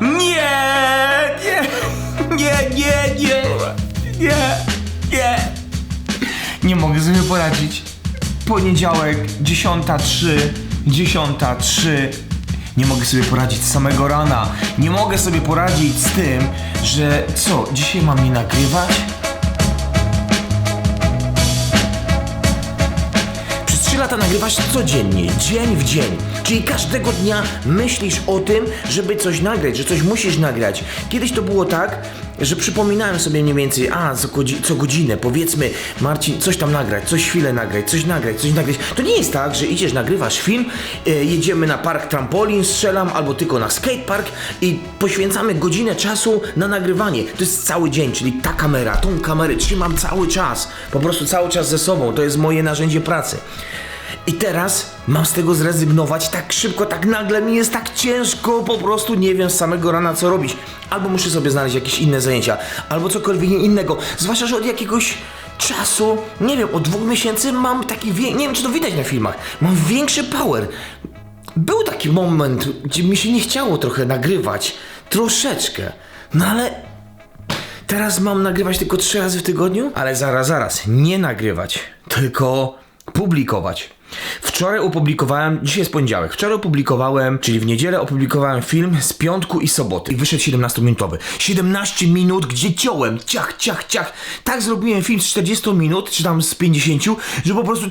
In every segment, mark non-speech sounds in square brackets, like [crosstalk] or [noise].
Nie, nie, nie, nie, nie, nie, nie. Nie mogę sobie poradzić. Poniedziałek, 10.03, 10.03. Nie mogę sobie poradzić z samego rana. Nie mogę sobie poradzić z tym, że co, dzisiaj mam nie nagrywać? Przez 3 lata nagrywasz codziennie, dzień w dzień. Czyli każdego dnia myślisz o tym, żeby coś nagrać, że coś musisz nagrać. Kiedyś to było tak, że przypominałem sobie mniej więcej, a co, godzi- co godzinę, powiedzmy, Marcin, coś tam nagrać, coś chwilę nagrać, coś nagrać, coś nagrać. To nie jest tak, że idziesz, nagrywasz film, e, jedziemy na park trampolin, strzelam, albo tylko na skatepark i poświęcamy godzinę czasu na nagrywanie. To jest cały dzień, czyli ta kamera, tą kamerę trzymam cały czas. Po prostu cały czas ze sobą. To jest moje narzędzie pracy. I teraz mam z tego zrezygnować tak szybko, tak nagle mi jest tak ciężko, po prostu nie wiem z samego rana co robić. Albo muszę sobie znaleźć jakieś inne zajęcia, albo cokolwiek innego. Zwłaszcza, że od jakiegoś czasu, nie wiem, od dwóch miesięcy mam taki, nie wiem czy to widać na filmach, mam większy power. Był taki moment, gdzie mi się nie chciało trochę nagrywać, troszeczkę, no ale Teraz mam nagrywać tylko trzy razy w tygodniu? Ale zaraz, zaraz, nie nagrywać, tylko publikować. Wczoraj opublikowałem, dzisiaj jest poniedziałek, wczoraj opublikowałem, czyli w niedzielę opublikowałem film z piątku i soboty. I wyszedł 17-minutowy. 17 minut, gdzie ciąłem, ciach, ciach, ciach. Tak zrobiłem film z 40 minut, czy tam z 50, że po prostu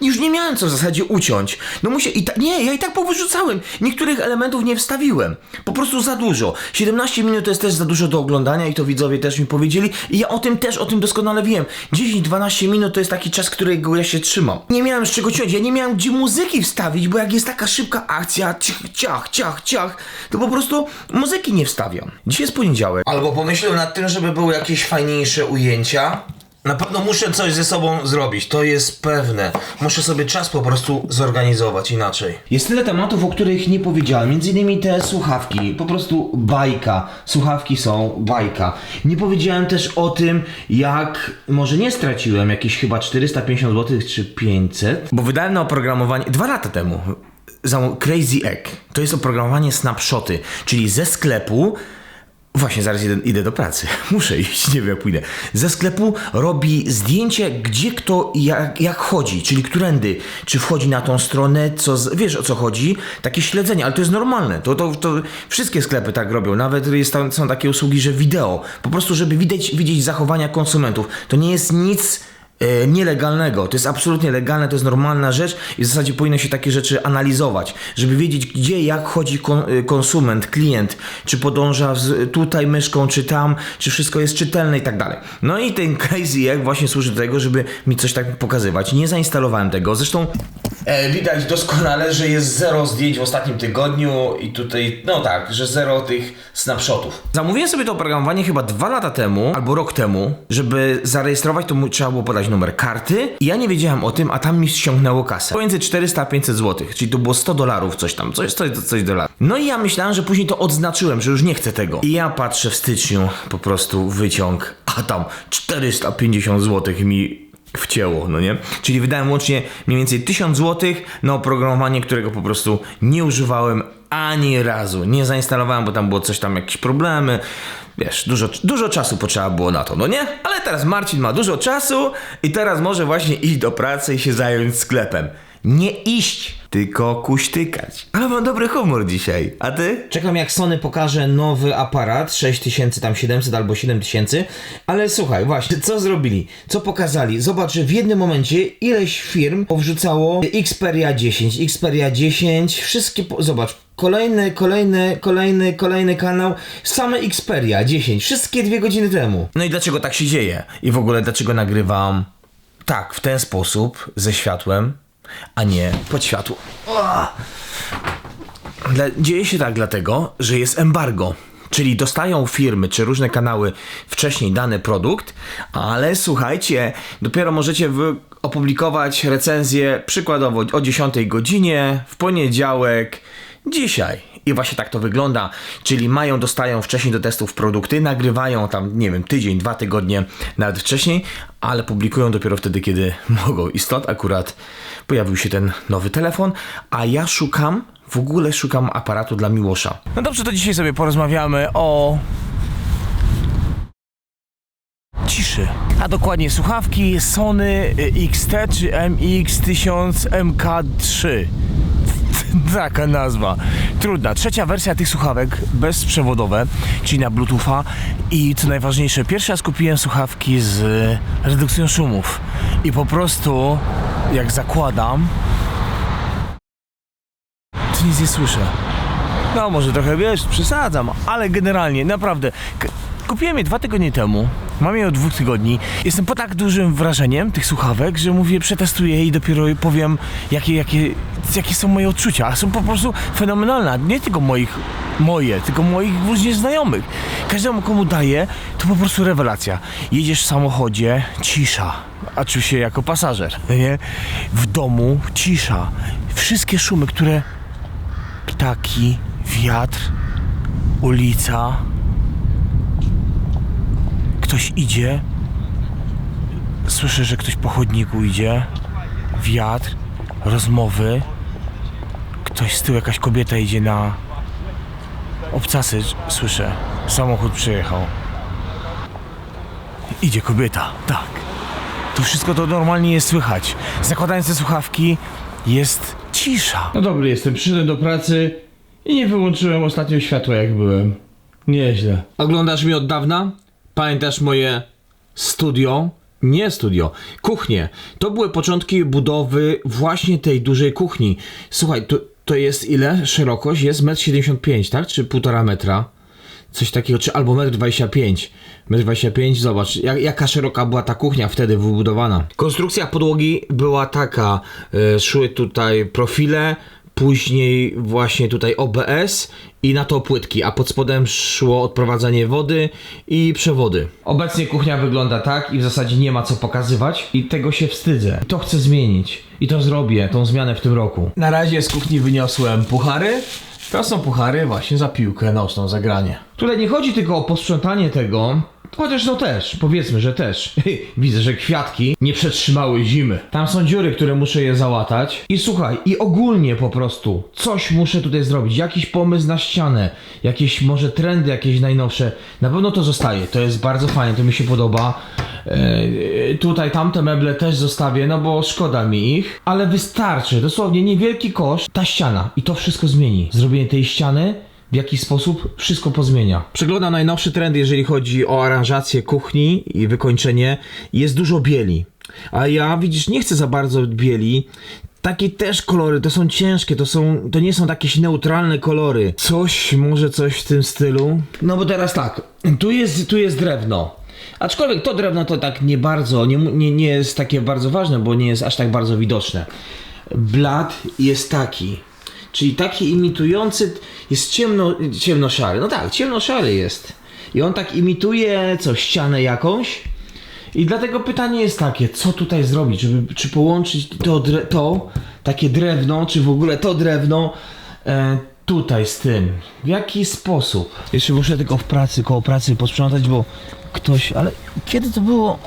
już nie miałem co w zasadzie uciąć. No muszę, i ta, nie, ja i tak powyrzucałem. Niektórych elementów nie wstawiłem. Po prostu za dużo. 17 minut to jest też za dużo do oglądania i to widzowie też mi powiedzieli. I ja o tym też, o tym doskonale wiem. 10-12 minut to jest taki czas, którego ja się trzymam. Nie miałem z czego ciąć, ja nie miałem gdzie muzyki wstawić, bo jak jest taka szybka akcja, ciach, ciach, ciach, ciach, to po prostu muzyki nie wstawiam. Dzisiaj jest poniedziałek. Albo pomyślę nad tym, żeby były jakieś fajniejsze ujęcia. Na pewno muszę coś ze sobą zrobić, to jest pewne. Muszę sobie czas po prostu zorganizować inaczej. Jest tyle tematów, o których nie powiedziałem. Między innymi te słuchawki. Po prostu bajka. Słuchawki są bajka. Nie powiedziałem też o tym, jak może nie straciłem jakieś chyba 450 zł czy 500, bo wydałem na oprogramowanie dwa lata temu. Za Crazy Egg. To jest oprogramowanie snapshoty, czyli ze sklepu Właśnie, zaraz idę, idę do pracy. [laughs] Muszę iść, nie wiem jak pójdę. Ze sklepu robi zdjęcie, gdzie kto jak, jak chodzi, czyli którędy. Czy wchodzi na tą stronę, co z, wiesz o co chodzi? Takie śledzenie, ale to jest normalne. To, to, to wszystkie sklepy tak robią. Nawet jest, tam- są takie usługi, że wideo. Po prostu, żeby widać, widzieć zachowania konsumentów. To nie jest nic nielegalnego. To jest absolutnie legalne, to jest normalna rzecz i w zasadzie powinno się takie rzeczy analizować, żeby wiedzieć gdzie, jak chodzi e, konsument, klient, czy podąża tutaj myszką, czy tam, czy wszystko jest czytelne i tak dalej. No i ten Crazy Egg właśnie służy do tego, żeby mi coś tak pokazywać. Nie zainstalowałem tego, zresztą e, widać doskonale, że jest zero zdjęć w ostatnim tygodniu i tutaj, no tak, że zero tych snapshotów. Zamówiłem sobie to oprogramowanie chyba dwa lata temu, albo rok temu, żeby zarejestrować to trzeba było podać numer karty i ja nie wiedziałem o tym, a tam mi ściągnęło kasę. Pomiędzy 400 a 500 zł, czyli to było 100 dolarów coś tam, coś, coś, coś dolarów. No i ja myślałem, że później to odznaczyłem, że już nie chcę tego. I ja patrzę w styczniu, po prostu wyciąg, a tam 450 zł mi wcięło, no nie? Czyli wydałem łącznie mniej więcej 1000 zł na oprogramowanie, którego po prostu nie używałem ani razu. Nie zainstalowałem, bo tam było coś tam, jakieś problemy. Wiesz, dużo, dużo czasu potrzeba było na to, no nie? Ale teraz Marcin ma dużo czasu i teraz może właśnie iść do pracy i się zająć sklepem. Nie iść, tylko kuśtykać. Ale mam dobry humor dzisiaj. A ty? Czekam jak Sony pokaże nowy aparat 6000 tam 700 albo 7000. Ale słuchaj, właśnie, co zrobili? Co pokazali? Zobacz, że w jednym momencie ileś firm powrzucało Xperia 10, Xperia 10, wszystkie, po... zobacz, Kolejny, kolejny, kolejny, kolejny kanał. Same Xperia 10. Wszystkie dwie godziny temu. No i dlaczego tak się dzieje? I w ogóle dlaczego nagrywam tak, w ten sposób, ze światłem, a nie pod światło. Dla, dzieje się tak dlatego, że jest embargo. Czyli dostają firmy czy różne kanały wcześniej dany produkt, ale słuchajcie, dopiero możecie wy opublikować recenzję przykładowo o 10 godzinie w poniedziałek, dzisiaj. I właśnie tak to wygląda, czyli mają, dostają wcześniej do testów produkty, nagrywają tam, nie wiem, tydzień, dwa tygodnie, nawet wcześniej, ale publikują dopiero wtedy, kiedy [laughs] mogą. I stąd akurat pojawił się ten nowy telefon, a ja szukam, w ogóle szukam aparatu dla Miłosza. No dobrze, to dzisiaj sobie porozmawiamy o ciszy. A dokładnie słuchawki Sony XT czy MX1000 MK3. [laughs] Taka nazwa. Trudna. Trzecia wersja tych słuchawek bezprzewodowe, czyli na Bluetootha i co najważniejsze, pierwszy raz kupiłem słuchawki z redukcją szumów i po prostu jak zakładam to nic nie słyszę. No może trochę wiesz, przesadzam, ale generalnie, naprawdę. Kupiłem je dwa tygodnie temu. Mam je od dwóch tygodni. Jestem pod tak dużym wrażeniem tych słuchawek, że mówię, przetestuję i dopiero powiem, jakie, jakie, jakie są moje odczucia. Są po prostu fenomenalne. Nie tylko moich, moje, tylko moich różnych znajomych. Każdemu, komu daję, to po prostu rewelacja. Jedziesz w samochodzie, cisza. A czuł się jako pasażer, nie? W domu cisza. Wszystkie szumy, które ptaki, wiatr, ulica. Ktoś idzie. Słyszę, że ktoś po chodniku idzie. Wiatr, rozmowy. Ktoś z tyłu, jakaś kobieta idzie na obcasy. Słyszę. Samochód przyjechał. Idzie kobieta, tak. To wszystko to normalnie jest słychać. Zakładając te słuchawki, jest cisza. No dobry jestem, przyszedłem do pracy i nie wyłączyłem ostatnio światła jak byłem. Nieźle. Oglądasz mnie od dawna? Pamiętasz moje studio? Nie studio, kuchnię. To były początki budowy właśnie tej dużej kuchni. Słuchaj, to, to jest ile? Szerokość jest 1,75 m, tak? Czy 1,5 metra? Coś takiego, czy albo 1,25 m. 1,25 m, zobacz, jak, jaka szeroka była ta kuchnia wtedy wybudowana. Konstrukcja podłogi była taka, e, szły tutaj profile, później właśnie tutaj OBS i na to płytki, a pod spodem szło odprowadzanie wody i przewody. Obecnie kuchnia wygląda tak i w zasadzie nie ma co pokazywać i tego się wstydzę. To chcę zmienić i to zrobię, tą zmianę w tym roku. Na razie z kuchni wyniosłem puchary. To są puchary właśnie za piłkę nożną, za granie. Tutaj nie chodzi tylko o posprzątanie tego, chociaż no też, powiedzmy, że też. [laughs] Widzę, że kwiatki nie przetrzymały zimy. Tam są dziury, które muszę je załatać. I słuchaj, i ogólnie po prostu coś muszę tutaj zrobić. Jakiś pomysł na ścianę, jakieś może trendy jakieś najnowsze. Na pewno to zostaje. To jest bardzo fajne, to mi się podoba. E, tutaj tamte meble też zostawię, no bo szkoda mi ich, ale wystarczy, dosłownie niewielki koszt, ta ściana i to wszystko zmieni. Zrobienie tej ściany w jakiś sposób wszystko pozmienia. Przeglądam najnowszy trend, jeżeli chodzi o aranżację kuchni i wykończenie. Jest dużo bieli. A ja, widzisz, nie chcę za bardzo bieli. Takie też kolory, to są ciężkie, to są, to nie są jakieś neutralne kolory. Coś, może coś w tym stylu. No bo teraz tak, tu jest, tu jest drewno. Aczkolwiek to drewno to tak nie bardzo, nie, nie, nie jest takie bardzo ważne, bo nie jest aż tak bardzo widoczne. Blat jest taki. Czyli taki imitujący, jest ciemno, ciemnoszary. No tak, ciemnoszary jest. I on tak imituje, co, ścianę jakąś? I dlatego pytanie jest takie, co tutaj zrobić, żeby, czy połączyć to, to takie drewno, czy w ogóle to drewno e, tutaj z tym. W jaki sposób? Jeszcze muszę tylko w pracy, koło pracy posprzątać, bo ktoś, ale kiedy to było?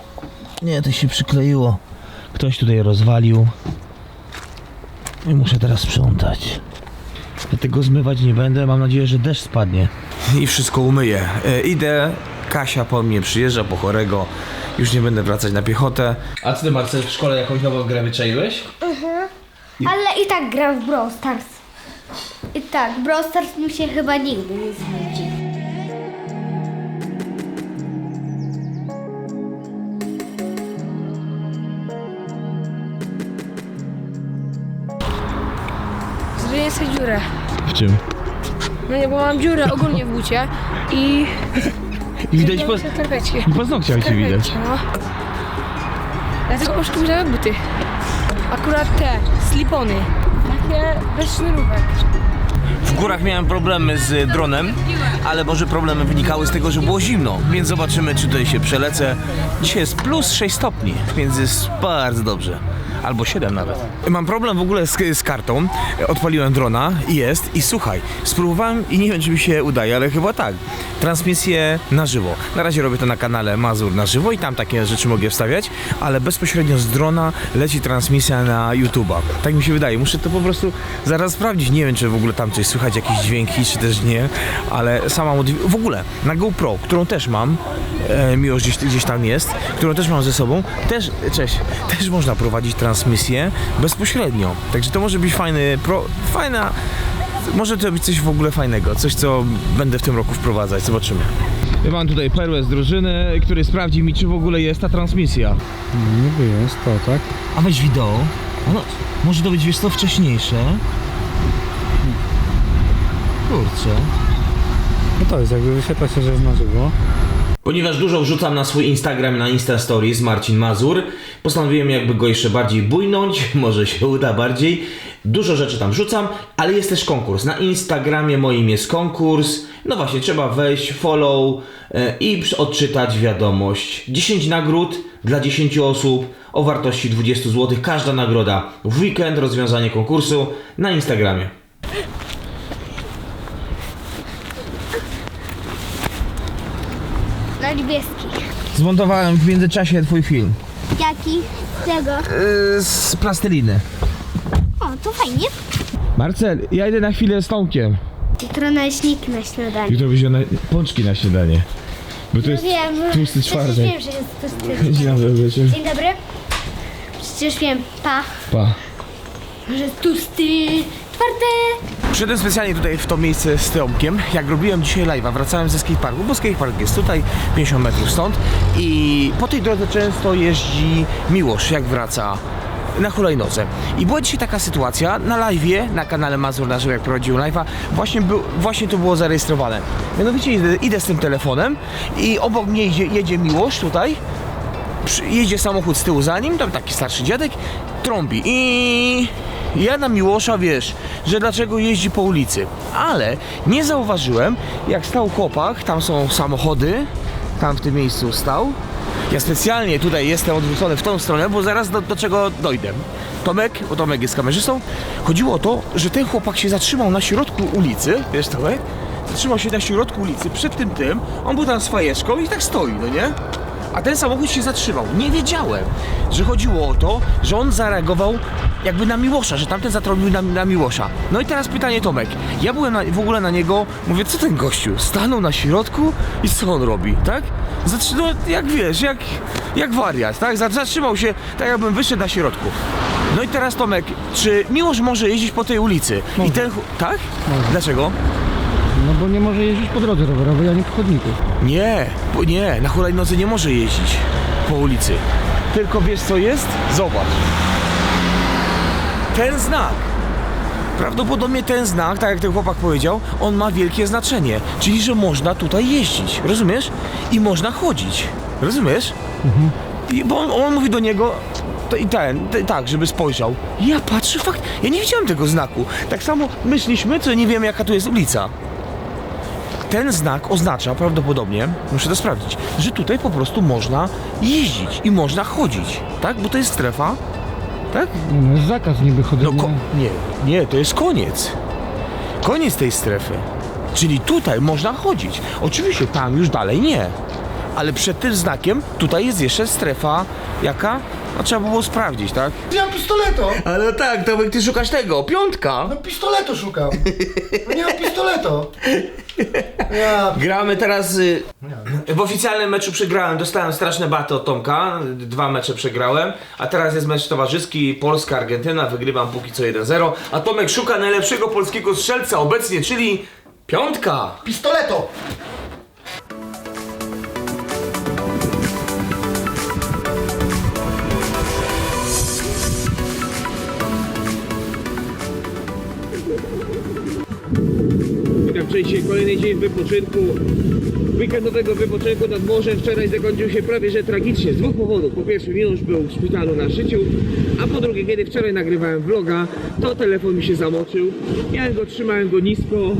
Nie, to się przykleiło. Ktoś tutaj rozwalił. I muszę teraz sprzątać. Ja tego zmywać nie będę, mam nadzieję, że deszcz spadnie. I wszystko umyję. E, idę, Kasia po mnie przyjeżdża, po chorego. Już nie będę wracać na piechotę. A ty Marcel w szkole jakąś nową grę wyczaiłeś? Ale i tak gram w Brawl Stars. I tak, Brawl Stars mi się chyba nigdy nie znudzi. Zrobię sobie dziurę. W czym? No nie, bo mam dziurę ogólnie w bucie i... Widać nie po, paznokciach cię widać. No. Dlatego muszę kupić nowe buty. Akurat te, slipony. Takie bez sznurówek. W górach miałem problemy z dronem, ale może problemy wynikały z tego, że było zimno, więc zobaczymy, czy tutaj się przelecę. Dzisiaj jest plus 6 stopni, więc jest bardzo dobrze. Albo 7 nawet. Mam problem w ogóle z, z kartą. Odpaliłem drona i jest. I słuchaj, spróbowałem i nie wiem, czy mi się udaje, ale chyba tak. Transmisję na żywo. Na razie robię to na kanale Mazur na żywo i tam takie rzeczy mogę wstawiać, ale bezpośrednio z drona leci transmisja na YouTube'a. Tak mi się wydaje. Muszę to po prostu zaraz sprawdzić. Nie wiem, czy w ogóle tam coś słychać, jakieś dźwięki, czy też nie, ale sama w ogóle na GoPro, którą też mam, e, miłość gdzieś, gdzieś tam jest, którą też mam ze sobą, też, cześć, też można prowadzić transmisję bezpośrednio. Także to może być fajny, pro, fajna, może to być coś w ogóle fajnego, coś co będę w tym roku wprowadzać, zobaczymy. Ja mam tutaj perłę z drużyny, który sprawdzi mi, czy w ogóle jest ta transmisja. Niby jest to, tak? A weź wideo, no, może to być wiesz co wcześniejsze. Kurczę. No to jest, jakby wyświetla się, że jest na żywo. Ponieważ dużo wrzucam na swój Instagram, na Insta Stories Marcin Mazur, postanowiłem jakby go jeszcze bardziej bujnąć, [laughs] może się uda bardziej. Dużo rzeczy tam wrzucam, ale jest też konkurs. Na Instagramie moim jest konkurs. No właśnie, trzeba wejść, follow e, i odczytać wiadomość. 10 nagród dla 10 osób o wartości 20 zł. Każda nagroda w weekend, rozwiązanie konkursu na Instagramie. Na niebieski. Zmontowałem w międzyczasie twój film. Jaki? Z tego? Yy, z plasteliny. O, to fajnie. Marcel, ja idę na chwilę z Tomkiem. Jutro naleśniki na śniadanie. Jutro będzie na pączki na śniadanie. Bo to jest Wiem, tłusty przecież czwartek. wiem, że jest tłusty Dzień dobry. Dzień dobry. Przecież wiem, pa, Pa. że jest tłusty czwartek. Przyszedłem specjalnie tutaj w to miejsce z Tomkiem. Jak robiłem dzisiaj live'a, wracałem ze skateparku, bo skatepark jest tutaj, 50 metrów stąd. I po tej drodze często jeździ Miłosz, jak wraca na hulajnodze. I była dzisiaj taka sytuacja na live'ie, na kanale Mazur na żywo, jak prowadziłem live'a, właśnie, właśnie to było zarejestrowane. Mianowicie idę, idę z tym telefonem i obok mnie jedzie, jedzie Miłosz tutaj, jedzie samochód z tyłu za nim, tam taki starszy dziadek, trąbi i ja na Miłosza wiesz, że dlaczego jeździ po ulicy, ale nie zauważyłem, jak stał chłopak, tam są samochody, tam w tym miejscu stał. Ja specjalnie tutaj jestem odwrócony w tą stronę, bo zaraz do, do czego dojdę. Tomek, bo Tomek jest kamerzystą, chodziło o to, że ten chłopak się zatrzymał na środku ulicy, wiesz Tomek? Zatrzymał się na środku ulicy, przed tym tym, on był tam z fajeczką i tak stoi, no nie? A ten samochód się zatrzymał. Nie wiedziałem, że chodziło o to, że on zareagował jakby na Miłosza, że tamten zatrąbił na, na Miłosza. No i teraz pytanie Tomek. Ja byłem na, w ogóle na niego, mówię, co ten gościu? Stanął na środku i co on robi, tak? Zatrzymał, jak wiesz, jak, jak wariat, tak? Za- Zatrzymał się, tak jakbym wyszedł na środku. No i teraz Tomek, czy Miłosz może jeździć po tej ulicy? I ten, tak? Dlaczego? Bo nie może jeździć po drodze rowerowej, ani po chodniku. Nie, bo nie, na hulajnodze nie może jeździć po ulicy. Tylko wiesz co jest? Zobacz. Ten znak. Prawdopodobnie ten znak, tak jak ten chłopak powiedział, on ma wielkie znaczenie. Czyli, że można tutaj jeździć. Rozumiesz? I można chodzić. Rozumiesz? I, bo on, on mówi do niego i ten, te- tak, żeby spojrzał. Ja patrzę, fakt, ja nie widziałem tego znaku. Tak samo myśliśmy, co nie wiemy jaka tu jest ulica ten znak oznacza prawdopodobnie, muszę to sprawdzić, że tutaj po prostu można jeździć i można chodzić, tak? Bo to jest strefa, tak? No jest zakaz niby No chodzenia. ko- nie, nie, to jest koniec. Koniec tej strefy. Czyli tutaj można chodzić. Oczywiście tam już dalej nie. Ale przed tym znakiem tutaj jest jeszcze strefa jaka? No trzeba było sprawdzić, tak? Nie mam pistoleto! Ale tak, to ty szukasz tego, piątka. No pistoleto szukam! No nie mam pistoleto! Ja... Gramy teraz. Y, w oficjalnym meczu przegrałem, dostałem straszne baty od Tomka. Dwa mecze przegrałem. A teraz jest mecz towarzyski Polska-Argentyna. Wygrywam póki co 1-0. A Tomek szuka najlepszego polskiego strzelca obecnie, czyli piątka. Pistoleto! Witam dzisiaj kolejny dzień wypoczynku. Weekendowego wypoczynku nad morzem. Wczoraj zakończył się prawie że tragicznie z dwóch powodów. Po pierwsze, Miłosz był w szpitalu na szyciu, a po drugie, kiedy wczoraj nagrywałem vloga, to telefon mi się zamoczył. Ja go trzymałem go nisko,